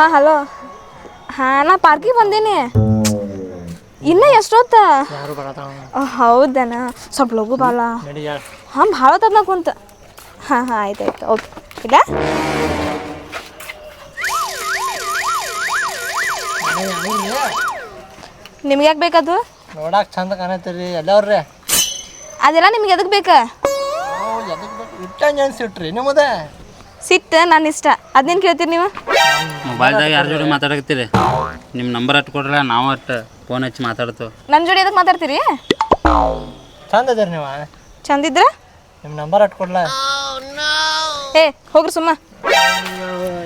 ಹಾಂ ಹಲೋ. ಹಾಂ ನಾ ಪಾರ್ಕಿಗೆ ಬಂದೀನಿ. ಇನ್ನ ಎಷ್ಟೊತ್ತ? ಹೌದನ? ಸ್ವಲ್ಪ ಲಘು ಬಾಲ ಹಾಂ ಭಾಳ ಹೊತ್ತದ ಕುಂತ. ಹಾಂ ಹಾಂ ಆಯ್ತು ಆಯ್ತು. ಓಕೆ. ಇಲ್ಲ ನಿಮ್ಗೆ ಯಾಕೆ ಬೇಕದು ನೋಡಾಕ ಚಂದ ಕಾಣತ್ತೀರಿ ಎಲ್ಲವ್ರಿ ಅದೆಲ್ಲ ನಿಮ್ಗೆ ಎದಕ್ಕೆ ಬೇಕಾ? ಇಟ್ಟ ಸಿಟ್ರಿ ನಿಮ್ಮದ? ಸಿಟ್ಟು ನನ್ನ ಇಷ್ಟ. ಅದನ್ನೇನು ಕೇಳ್ತೀರಿ ನೀವು? ಮೊಬೈಲ್ದಾಗ ಯಾರ ಜೋಡಿ ಮಾತಾಡಕತ್ತೀರಿ? ನಿಮ್ಮ ನಂಬರ್ ಅಟ್ ಕೊಡ್ರಲ್ಲ ನಾವು ಅಟ್ ಫೋನ್ ಹಚ್ಚಿ ಮಾತಾಡ್ತೇವೆ. ನನ್ನ ಜೋಡಿ ಎದಕ್ಕೆ ಮಾತಾಡ್ತೀರಿ? ಚಂದ ಅದರಿ ನೀವು ಚಂದಿದ್ರ ನಿಮ್ಮ ನಂಬರ್ ಅಟ್ ಕೊಡ್ಲ? ಏ ಹೋಗ್ರಿ ಸುಮ್ಮ.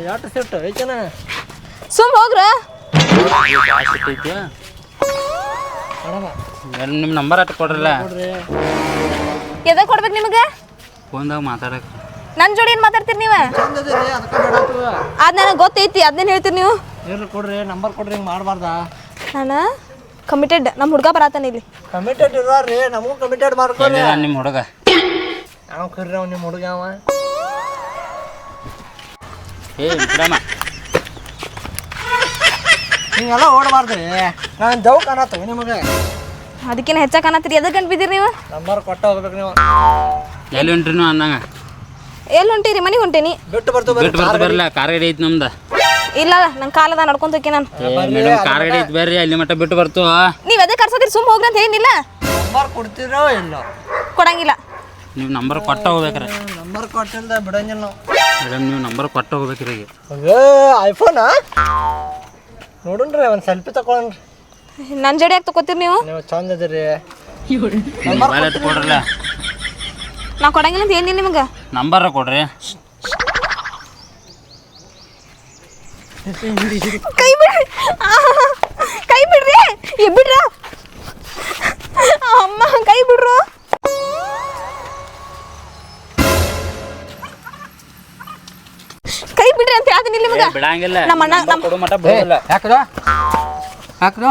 ಯಾಟ ಸಿಟ್ಟು ಐತನ? ಸುಮ್ ಹೋಗ್ರ. ನಿಮ್ಮ ನಂಬರ್ ಅಟ್ ಕೊಡ್ರಲ್ಲ. ಎದಕ್ಕೆ ಕೊಡ್ಬೇಕು ನಿಮಗೆ? ಫೋನ್ದಾಗ ಮಾತಾಡಕ್ಕೆ ನನ್ನ ಜೋಡಿ ಏನು ಮಾತಾಡ್ತೀರಿ ನೀವು? ಅದು ನನಗೆ ಗೊತ್ತೈತಿ ಅದನ್ನೇನು ಹೇಳ್ತೀರಿ ನೀವು? ಇರ್ರಿ ಕೊಡ್ರಿ ನಂಬರ್ ಕೊಡ್ರಿ ಹಿಂಗೆ ಮಾಡಬಾರ್ದ? ನಾನು ಕಮಿಟೆಡ್ ನಮ್ಮ ಹುಡುಗ ಬರತಾನೆ ಇಲ್ಲಿ. ಕಮಿಟೆಡ್ ಇರೋರಿ ನಮಗೂ ಕಮಿಟೆಡ್ ಮಾಡ್ಕೊಳ್ಳಿ ನಿಮ್ಮ ಹುಡುಗ? ಯಾವ ಕರ್ರಿ ಅವ ನಿಮ್ಮ ಹುಡುಗ ಅವ? ಏ ಹಿಂಗೆಲ್ಲ ಓಡಬಾರ್ದ್ರಿ. ನಾನು ದವ್ ಕಾಣತ್ತ ನಿಮಗೆ. ಅದಕ್ಕೇನು ಹೆಚ್ಚಾಗಿ ಕಾಣತ್ತೀರಿ ಎದಕ್ಕೆ ಅನ್ಬಿದ್ದೀರಿ ನೀವು? ನಂಬರ್ ಕೊಟ್ಟ ಹೋಗ್ಬೇಕು ನೀವು. ಎಲ್ಲಿ ಹೊಂಟ್ರಿ ನೀವು ಅಂದಂಗ. ಎಲ್ಲಿ ಹೊಂಟೀರಿ? ಮನೆಗೆ ಹೊಂಟೇನಿ. ಬಿಟ್ಟು ಬರ್ತು ಬಿಟ್ಟು ಬರ್ತಾ ಬರಲ್ಲ ಕಾರ್ ಗಾಡಿ ಐತಿ ನಮ್ದು. ಇಲ್ಲ ನನ್ನ ಕಾಲದ ನಡ್ಕೊಂತ ಹೋಗಿ ನಾನು. ಮೇಡಮ್ ಕಾರ್ ಗಾಡಿ ಐತಿ ಬರ್ರಿ ಅಲ್ಲಿ ಮಟ್ಟ ಬಿಟ್ಟು ಬರ್ತು. ನೀವು ಅದೇ ಕರ್ಸೋದಿರಿ? ಸುಮ್ ಹೋಗ್ರಿ ಅಂತ ಏನಿಲ್ಲ ನಂಬರ್ ಕೊಡ್ತೀರೋ ಇಲ್ಲ? ಕೊಡಂಗಿಲ್ಲ. ನೀವು ನಂಬರ್ ಕೊಟ್ಟ ಹೋಗ್ಬೇಕ್ರಿ. ನಂಬರ್ ಕೊಟ್ಟಿಲ್ದ ಬಿಡಂಗಿಲ್ಲ ನಾವು. ಮೇಡಮ್ ನೀವು ನಂಬರ್ ಕೊಟ್ಟ ಹೋಗ್ಬೇಕ್ರಿ ಈಗ. ಏ ಐಫೋನಾ? ನೋಡುನ್ರಿ ಒಂದು ಸೆಲ್ಫಿ ತಗೊಳ್ರಿ ನನ್ನ ಜೋಡಿ ಯಾಕೆ ತಗೋತೀರಿ ನೀವು? ನೀವು ಚಂದ ಅದೀರಿ ಮೊಬೈಲ್ ಕೊಡ್ರಲ್ಲ. ನಾ ಕೊಡಂಗಿಲ್ಲ ಅಂತ ಏನಿಲ್ಲ ನಿಮಗೆ. ನಂಬರ್ ಕೊಡ್ರಿ. ಕೈ ಬಿಡ್ರಿ. ಕೈ ಬಿಡ್ರಿ. ಬಿಡ್ರ. ಅಮ್ಮ ಕೈ ಬಿಡ್ರು. ಕೈ ಬಿಡ್ರಿ ಅಂತ ಹೇಳ್ತೀನಿ ನಿಮಗೆ ಬಿಡಂಗಿಲ್ಲ. ನಮ್ಮ ಅಣ್ಣ ನಮ್ಮ ಕೊಡು ಮಟ ಬಿಡೋದಿಲ್ಲ ಯಾಕದ ಯಾಕದ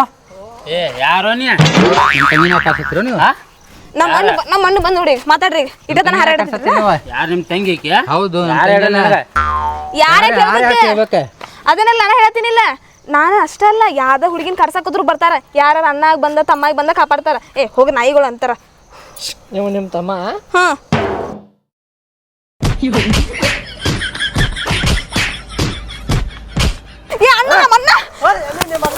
ಏ ಯಾರೋ ನೀ ನಿಮ್ಮ ನೀವು? ಹಾ ನಮ್ಮ ಅಣ್ಣ ಬ- ನಮ್ಮ ಅಣ್ಣ ಬಂದ್ ನೋಡಿ ಮಾತಾಡ್ರಿ. ಇಟ್ಟ ತನ ಹಾರಾಡ್ತಿದ್ರ ಯಾರು ನಿಮ್ಮ ತಂಗಿ ಆಕಿ? ಹೌದು ನಮ್ಮ ಯಾರ್ ಹೇಳ ತಂಗಿನ. ನನಗ? ಯಾರೇ ಯಾರ್ ಯಾಕ್ ಹೇಳ್ಬೇಕ? ಅದನ್ನೆಲ್ಲ ನಾನು ಹೇಳ್ತೀನಿಲ್ಲ. ನಾನು ಅಷ್ಟೇ ಅಲ್ಲ ಯಾವ್ದ ಹುಡುಗಿನ ಕರ್ಸಕ್ಕೋದ್ರು ಬರ್ತಾರ. ಯಾರ ಅಣ್ಣಾಗ ಬಂದ ತಮ್ಮಾಗ ಬಂದ ಕಾಪಾಡ್ತಾರ. ಏ ಹೋಗಿ ನಾಯಿಗಳು ಅಂತಾರ. ನೀವು ನಿಮ್ಮ ತಮ್ಮ? ಹಾ. ಏ ಅಣ್ಣ ನಮ್ಮ ಅಣ್ಣ.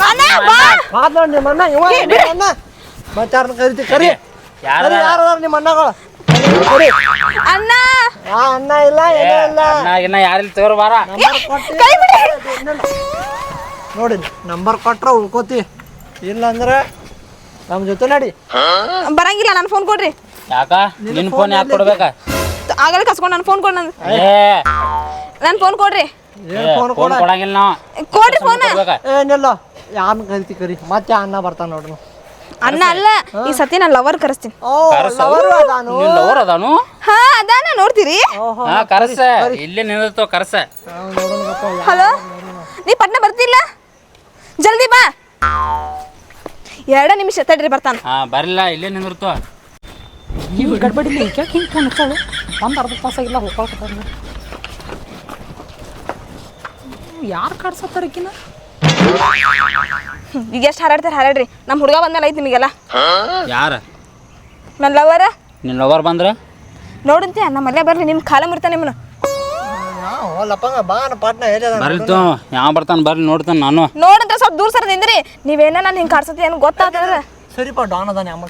ಅಣ್ಣ. ಬಾ. ಮಾತ್ ನಿಮ್ಮ ಅಣ್ಣ. ಇವ ನಿಮ್ಮ ಅಣ್ಣ. ಮತ್ತಾರನ್ನ ಕರಿತಿ ಕರಿ. ಯಾರ್ ಕರಿ ಯಾರು ಅದಾರ ನಿಮ್ಮ ಅಣ್ಣಗಳು? ಅಣ್ಣ! ಆ ಅಣ್ಣ ಇಲ್ಲ ಏ, ಏನೂ ಇಲ್ಲ. ಅಣ್ಣ ಗಿನ್ನ ಯಾರಿಲ್ಲ ತಗೋರ್ ಬಾರ. ನಂಬರ್ ಕೊಟ್ಟಿ ಕೈ ಬಿಡಿ. ನೋಡಿ ನಂಬರ್ ಕೊಟ್ರ ಉಳ್ಕೋತಿ. ಇಲ್ಲ ಅಂದ್ರೆ ನಮ್ಮ ಜೊತೆ ನಡಿ. ಬರಂಗಿಲ್ಲ ನನ್ನ ಫೋನ್ ಕೊಡ್ರಿ. ಯಾಕ? ನಿನ್ ಫೋನ್ ಯಾಕೆ ಕೊಡ್ಬೇಕಾ? ಆಗಲೇ ಕಸ್ಕೊಂಡು ನನ್ನ ಫೋನ್ ಕೊಡ್ ನನ್ ಏ. ನನ್ನ ಫೋನ್ ಕೊಡ್ರಿ. ಏನ್ ಫೋನ್ ಫೋನ್ ಕೊಡಂಗಿಲ್ಲ ನಾವು. ಕೊಡ್ರಿ ಫೋನ್ ಏನಿಲ್ಲ ಯಾರು ಕರಿತಿ ಕರಿ. ಮತ್ತೆ ಅನ್ನ ಬರ್ತಾನ ನೋಡ್ರಿ. ಅಣ್ಣ ಅಲ್ಲ ಈ ಸತಿ ನಾನು ಲವರ್ ಕರೆಸ್ತೀನಿ. ಓ ಲವರು ಅದಾನು? ಹಾ ಅದಾನ ನೋಡ್ತೀರಿ? ಹಾ ಕರಸ. ಇಲ್ಲೇ ನಿಂದಿರ್ತಾವ ಕರಸ. ಹಲೋ ನೀ ಪಟ್ನ ಬರ್ತಿಲ್ಲ? ಜಲ್ದಿ ಬಾ. ಎರಡ ನಿಮಿಷ ತಡ್ರಿ ಬರ್ತಾನ. ಹಾ ಬರಲ್ಲ ಇಲ್ಲೇ ನಿಂದಿರ್ತಾವ. ನೀವು ಗಡ್ಬಡಿಲಿ ಯಾಕೆ ಹಿಂಗೆ ಫೋನ್ ಹಚ್ಚಾಳು ಒಂದು ಅರ್ಧ ತಾಸಾಗಿಲ್ಲ ಹೋಗ್ಕೊಳ್ಕತ್ತಾರ ಯಾರು ಕಾಡ್ಸತ್ತಾರಕಿನ ಈಗ ಎಷ್ಟು ಹಾರಾಡ್ತಾರೆ ಹಾರಾಡ್ರಿ. ನಮ್ಮ ಹುಡುಗ ಬಂದಲ್ಲ ಐತಿ ನಿಮಗೆಲ್ಲ ಯಾರ? ನನ್ನ ಲವರ ನಿನ್ನ ಲವರ್ ಬಂದ್ರ? ನೋಡಂತೆ ನಮ್ಮ ಮಲ್ಯ ಬರ್ಲಿ ನಿಮ್ಮ ಕಾಲ ಮುರ್ತಾನೆ ನಿಮ್ಮನ್ನ ಲಪ್ಪಂಗ ಬಾ ಪಾಟ್ನ ಬರ್ಲಿ ತೋ ಯಾವ ಬರ್ತಾನ ಬರ್ಲಿ ನೋಡ್ತಾನೆ ನಾನು. ನೋಡಂತ ಸ್ವಲ್ಪ ದೂರ ಸರ ನಿಂದ್ರಿ. ನೀವೇನ ನಾನು ಹಿಂಗೆ ಕಾಡ್ಸತಿ ಏನು ಗೊತ್ತಾಗ್ತದ? ಸರಿಪ ಡಾನ್ ಅದಾನೆ ಅಮ್ಮ.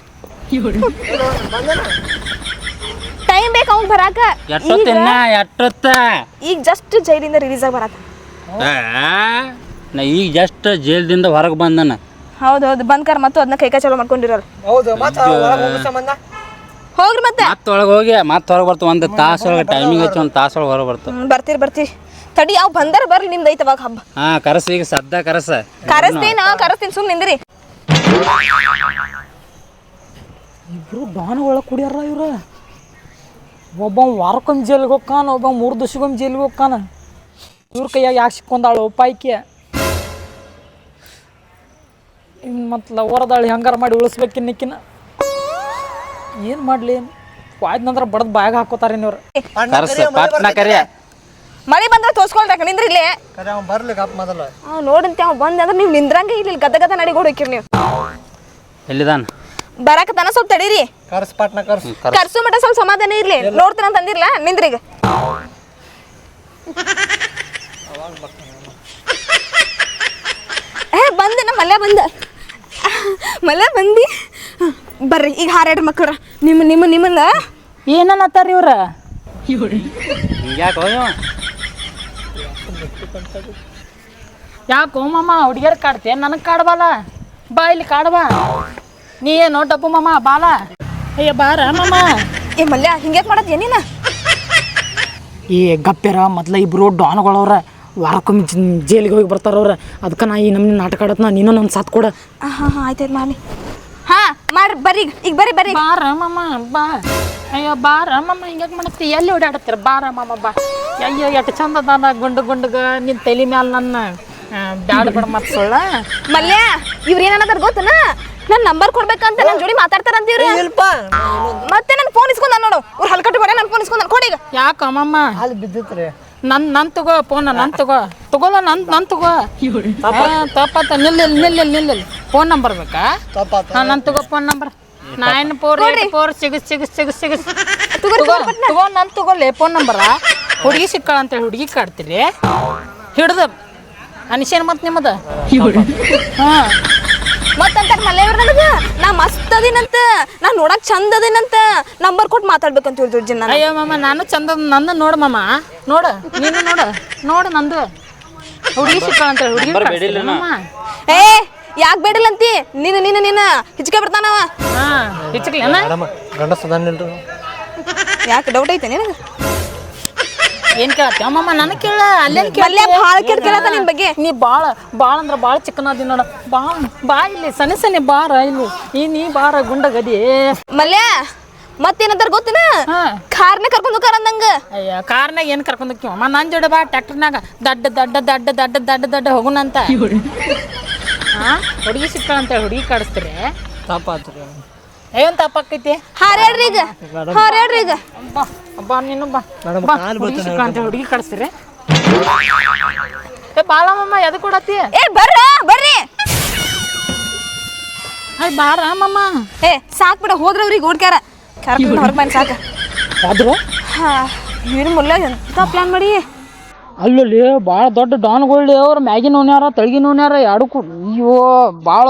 ಟೈಮ್ ಬೇಕು ಅವ್ನು ಬರಾಕ. ಎಷ್ಟೊತ್ತಿನ್ನ ಎಷ್ಟೊತ್ತ? ಈಗ ಜಸ್ಟ್ ಜೈಲಿಂದ ರಿಲೀಸ್ ಆಗಿ ಬರಾಕ. ಆ, ನಾ ಈಗ ಜಸ್ಟ್ ಜೈಲ್ದಿಂದ ಹೊರಗೆ ಬಂದನ. ಹೌದು ಹೌದು ಬಂದ್ಕರ್ ಮತ್ತು ಅದನ್ನ ಕೈಕಾಯಿ ಚಾಲು ಮಾಡ್ಕೊಂಡಿರಲ್ಲ ಹೌದು ಮತ್ತೆ ಒಳಗೆ ಹೋಗೋ ಸಂಬಂಧ. ಹೋಗ್ರಿ ಮತ್ತೆ. ಮತ್ತೆ ಒಳಗೆ ಹೋಗಿ ಮತ್ತೆ ಹೊರಗೆ ಬರ್ತಾವ ಒಂದು ತಾಸೊಳಗೆ ಟೈಮಿಂಗ್ ಹಚ್ಚಿ ಒಂದು ತಾಸೊಳಗೆ ಹೊರಗೆ ಬರ್ತಾವ. ಹ್ಮ್, ಬರ್ತೀರಿ ಬರ್ತೀರಿ. ತಡಿ ಅವ್ ಬಂದರ ಬರ್ರಿ ನಿಮ್ದು ಐತೆ ಅವಾಗ ಹಬ್ಬ. ಹಾ ಕರಸ ಈಗ ಸದ್ದ ಕರಸ. ಕರೆಸ್ತೀನಿ ಕರೆಸ್ತೀನಿ ಸುಮ್ಮನೆ ನಿಂದ್ರಿ. ಇಬ್ರು ಬಾನ ಒಳಗೆ ಕುಡಿಯಾರ ಇವ್ರ? ಒಬ್ಬ ವಾರಕ್ಕೊಮ್ಮೆ ಜೈಲಿಗೆ ಹೋಗ್ಕಾನ ಒಬ್ಬ ಮೂರು ದಿವಸಕ್ಕೊಮ್ಮೆ ಜೈಲಿಗೆ ಹೋಗ್ಕಾನ? ಇವ್ರ ಕೈಯಾಗ ಯಾಕೆ ಸಿಕ್ಕೊಂದಾಳು ಪಾಯ್ಕೆ ಇನ್ನು ಮತ್ತು ಹೊರದಾಳಿ ಹಂಗಾರ ಮಾಡಿ ಉಳಿಸ್ಬೇಕಿನ್ನಕ್ಕಿನ ಏನು ಮಾಡಲಿ ವಾಯ್ದ ನಂತರ ಬಡದ್ ಬಾಯಾಗ ಹಾಕೋತಾರೆ ಇವ್ರು ಕರಸ ಪಟ್ನ ಕರಿಯ. ಮಳಿ ಬಂದ್ರೆ ತೋರ್ಸ್ಕೊಳ್ಬೇಕು ನಿಂದ್ರಿ ಇಲ್ಲಿ. ಕರೆ ಅವ್ನು ಬರ್ಲಿ ಕಪ್ ಮೊದಲು. ಅವ್ ನೋಡಂತೆ ಅವ್ ಬಂದ ಅಂದ್ರೆ ನೀವು ನಿಂದ್ರಂಗ ಇಲ್ಲಿ ಗದ್ದ ಗದ್ದ ನಡಿ ಹೋಗಿರಿ ನೀವು. ಎಲ್ಲಿದಾನ? ಬರಾಕತ್ತಾನ ಸ್ವಲ್ಪ ತಡೀರಿ. ಕರ್ಸ್ ಪಾಟ್ನ ಕರ್ಸ್. ಕರ್ಸು. ಮಟ ಸ್ವಲ್ಪ ಸಮಾಧಾನ ಇರ್ಲಿ. ನೋಡ್ತಾನ ಅಂತ ಅಂದಿರ್ಲ? ನಿಂದ್ರೀಗ ಏ ಬಂದೆ ನಮ್ಮ ಮಲ್ಯ ಬಂದ. ಮಲ್ಯ ಬಂದಿ ಬರ್ರಿ ಈಗ ಹಾರಾಡ್ರಿ ಮಕ್ಕಳ ನಿಮ್ಮ ನಿಮ್ಮ ನಿಮ್ಮನ್ನ? ಏನನ್ನತ್ತಾರ ಇವ್ರ? ಯಾಕೆ ಯಾಕೋ ಮಾಮ ಹುಡುಗಿಯರ್ ಕಾಡ್ತೆ? ನನಗೆ ಕಾಡ್ಬಾಲ? ಬಾ ಇಲ್ಲಿ ಕಾಡ್ಬಾ ನೀ ಏನೋ ಡಬ್ಬು ಮಾಮ ಬಾಲ? ಅಯ್ಯ ಬಾರ ಮಾಮ. ಏ ಮಲ್ಯ ಹಿಂಗ್ಯಾಕೆ ಮಾಡತ್ ಏನಿನ ಈ ಗಪ್ಪೆರ ಮೊದ್ಲ ಇಬ್ರು ಡಾನ್ಗಳವ್ರ. ವಾರಕ್ಕೊಮ್ಮೆ ಜೈಲಿಗೆ ಹೋಗಿ ಬರ್ತಾರ ಅವ್ರ. ಅದಕ್ಕೆ ನಾ ಈ ನಮ್ಮ ನಾಟಕ ಆಡತ್ನ ನೀನು ನನ್ನ ಸಾಥ್ ಕೊಡ. ಹಾಂ ಹಾಂ ಆಯ್ತು ಮಾಡಿ ಹಾಂ ಮಾಡ್ರಿ ಬರ್ರಿ ಈಗ ಬರ್ರಿ ಬರ್ರಿ. ಬಾರ ಮಾಮ ಬಾ. ಅಯ್ಯೋ ಬಾರ ಮಾಮ ಹಿಂಗ್ಯಾಕೆ ಮಾಡತ್ತಿ? ಎಲ್ಲಿ ಓಡಾಡತ್ತೀರ? ಬಾರ ಮಾಮ ಬಾ. ಅಯ್ಯೋ ಎಷ್ಟು ಚಂದ ಅದಾನ ಗುಂಡು ಗುಂಡುಗ ನಿನ್ನ ತಲೆ ಮ್ಯಾಲ ನನ್ನ ಬ್ಯಾಡ ಬಿಡ ಮತ್ತೆ ಸುಳ್ಳ. ಮಲ್ಯ ಇವ್ರು ಏನನ್ನದಾರ ಗೊತ್ತನ? ನನ್ನ ನಂಬರ್ ಕೊಡ್ಬೇಕಂತ ನನ್ನ ಜೋಡಿ ಮಾತಾಡ್ತಾರ ಇವ್ರು ಇಲ್ಪ. ಮತ್ತೆ ನನ್ನ ಫೋನ್ ಇಸ್ಕೊಂಡ ನೋಡು. ಅವ್ರು ಹಲ್ಕಟ್ಟು ಬರ ನನ್ನ ಫೋನ್ ಇಸ್ಕೊಂಡ ಕೊಡಿ ಈಗ. ಯಾಕ ಮಾಮ? ಅಲ್ಲಿ ಬಿದ್ದಿತ್ರಿ. ನನ್ ನನ್ ತಗೋ ಫೋನ್ ನನ್ ತಗೋ. ತಗೋಲ್ಲ ನನ್ ನನ್ ತಗೋ. ತಪ್ಪಾತ ನಿಲ್ಲ ನಿಲ್ಲ ನಿಲ್ಲ ಫೋನ್ ನಂಬರ್ ಬೇಕಾ? ಹಾ ನನ್ ತಗೋ phone number. Nine four eight four six six six six ತಗೋ ತಗೋ ನನ್ ತಗೋಲೆ ಫೋನ್ ನಂಬರ. ಹುಡುಗಿ ಸಿಕ್ಕಳ ಅಂತೇಳಿ ಹುಡುಗಿ ಕಾಡ್ತೀರಿ. ಹಿಡ್ದು. ಅನಿಶೇನ್ ಮತ್ ನಿಮ್ಮದ? ಹಾ. ಮತ್ತಂತ ಮಲ್ಲೇವ್ರ ನನಗೆ? ನಾ ಮಸ್ತ್ ಅದಿನಂತ ನಾ ನೋಡಕ್ ಚಂದ ಅದಿನಂತ ನಂಬರ್ ಕೊಟ್ಟು ಮಾತಾಡ್ಬೇಕಂತ ಇವ್ರ ಜನ ನಾನು ಅಯ್ಯೋ ಮಾಮ ನಾನು ಚಂದ ನಂದು ನೋಡು ಮಾಮ. ನೋಡು ನೀನು ನೋಡು ನೋಡು ನಂದು. ಹುಡುಗಿ ಸಿಕ್ಕಳ ಅಂತ ಹುಡುಗಿ ಏ ಕಾಡ್ತೀರಿ ಬೇಡಿಲ್ಲ ಅಂತಿ ಯಾಕೆ ನೀನು ನೀನು ನೀನು. ಹಿಚ್ಕೆ ಬಿಡ್ತಾನವ ಹಾ ಹೆಚ್ಚಕ್ಲೇನ ಗಂಡ ಯಾಕೆ ಡೌಟ್ ಐತೆ ನಿನಗೆ? ಏನ್ ಕೇಳತ್ತ ಮಾಮ ನನಗೆ ಕೇಳ ಅಲ್ಲೇನ್ ಮಲ್ಯ ಭಾಳ ಕೆಟ್ಟ ಕೇಳತ್ತ ನಿನ್ ಬಗ್ಗೆ? ನೀ ಬಾಳ ಬಾಳ ಅಂದ್ರ ಬಾಳ ಚಿಕ್ಕನ ಅದಿ ನೋಡ. ಬಾ ಬಾ ಇಲ್ಲಿ ಸನಿ ಸನಿ ಬಾರ ಇಲ್ಲಿ. ಈ ನೀ ಬಾರ ಗುಂಡಗದಿ. ಮಲ್ಯ ಮತ್ತೇನಂತಾರ ಗೊತ್ತಿನ? ಹಾ. ಕಾರ್ನ ಕರ್ಕೊಂಡು ಹೋಗಾರ ಅಂದಂಗ. ಅಯ್ಯ ಕಾರ್ನಾಗ ಏನ್ ಕರ್ಕೊಂಡು ಹೋಗ್ತೀವಿ? ಅಮ್ಮ ನನ್ ಜೋಡಿ ಬಾ ಟ್ರ್ಯಾಕ್ಟರ್ನಾಗ. ದಡ್ಡ ದಡ್ಡ ದಡ್ಡ ದಡ್ಡ ದಡ್ಡ ದಡ್ಡ ಹೋಗುನಂತ. ಹಾ ಹುಡುಗಿ ಸಿಕ್ಕಳಂತ ಹುಡುಗಿ ಕಾಡಿಸ್ತೀರಿ? ತಪ್ಪಾತ್ರಿ ಏನ್ ತಪ್ಪಾಕೈತಿ ಹಾರ್ಯಾಡ್ರಿ ಈಗ ಹಾರ್ಯಾಡ್ರಿ ಈಗ. ಬಾ ಬಾ ನೀನು ಬಾ. ಮೇಡಮ್ ಕಾಲ್ ಅಂತ ಹುಡುಗಿ ಕಾಡಿಸ್ತೀರಿ ಏ ಬಾಳಮ್ಮ ಎದಕ್ ಕೊಡತ್ತಿ? ಏ ಬರ್ರ ಬರ್ರಿ. ಅಯ್ಯ ಬಾರ ಮಮ್ಮ ಏ ಸಾಕ್ ಬಿಡ ಹೋದ್ರ ಅವ್ರಿಗೆ ಓಡ್ಕ್ಯಾರ ಕರ್ಕೊಂಡು ಹೊರಗೆ ಬಂದು ಸಾಕ. ಆದ್ರು? ಹಾ ಏನು ಮುಲ್ಲ ಎಂತ ಪ್ಲಾನ್ ಮಾಡಿ? ಅಲ್ಲಲ್ಲಿ ಭಾಳ ದೊಡ್ಡ ಡಾನ್ಗಳು ಅವ್ರ ಮ್ಯಾಗಿನ ನೋನ್ಯಾರ ತಳಗಿನ ನೋನ್ಯಾರ ಎರಡು ಕೂಡ ಅಯ್ಯೋ ಭಾಳ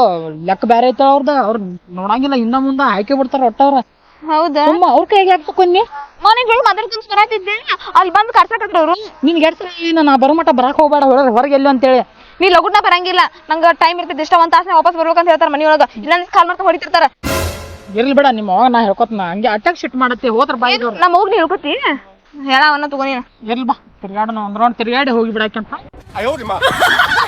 ಲೆಕ್ಕ ಬೇರೆ ಐತ ಅವ್ರದ. ಅವ್ರು ನೋಡಂಗಿಲ್ಲ ಇನ್ನ ಮುಂದೆ ಹಾಕಿ ಬಿಡ್ತಾರ ಒಟ್ಟವ್ರ ಹೌದಾ? ತುಂಬ ಅವ್ರ ಕೈಗೆ ಯಾಕೆ ಮನೆಗೆ ಮನೆಗಳು ಮಾತಾಡ್ಕೊಂಡು ಬರತ್ತಿದ್ದೆ ಅಲ್ಲಿ ಬಂದು ಕರ್ಸಕತ್ರ ಅವರು. ನಿನ್ಗೆ ಎಡ್ಸ ನಾ ಬರೋ ಮಟ್ಟ ಬರಾಕ್ ಹೋಗ್ಬೇಡ ಹೊರಗೆ ಹೊರಗೆ ಎಲ್ಲಿ ಅಂತೇಳಿ. ನೀ ಲಗುಟ್ನ ಬರಂಗಿಲ್ಲ. ನಂಗೆ ಟೈಮ್ ಇರ್ತೈತೆ ಇಷ್ಟ ಒಂದ್ ತಾಸನ ವಾಪಸ್ ಬರ್ಬೇಕಂತ ಹೇಳ್ತಾರೆ ಮನೆಯೊಳಗ. ಇಲ್ಲ ಕಾಲ್ ಮಾಡ್ಕೊಂಡು ಹೊಡಿತಿರ್ತಾರ. ಇರ್ಲಿ ಬೇಡ ನಿಮ್ಮ ಅವಾಗ ನಾ ಹೇಳ್ಕೊತ್ನ. ಹಂಗೆ ಅಟ್ಯಾಕ್ ಶಿಟ್ ಮಾಡತ್ತೆ ಹೋದ್ರ ಬಾಯಿ ನಮ್ಮ ಹೋಗಿ ಹೇಳ್ಕೊತಿ? ಹೇಳ ಅವನ್ನ ತಗೋ ನೀನು. ಇರ್ಲಿ ಬಾ ತಿರ್ಗಾಡೋಣ ಒಂದ್ ರೌಂಡ್ ತಿರ್ಗಾಡಿ ಹೋಗಿ ಬಿಡಾಕಂತ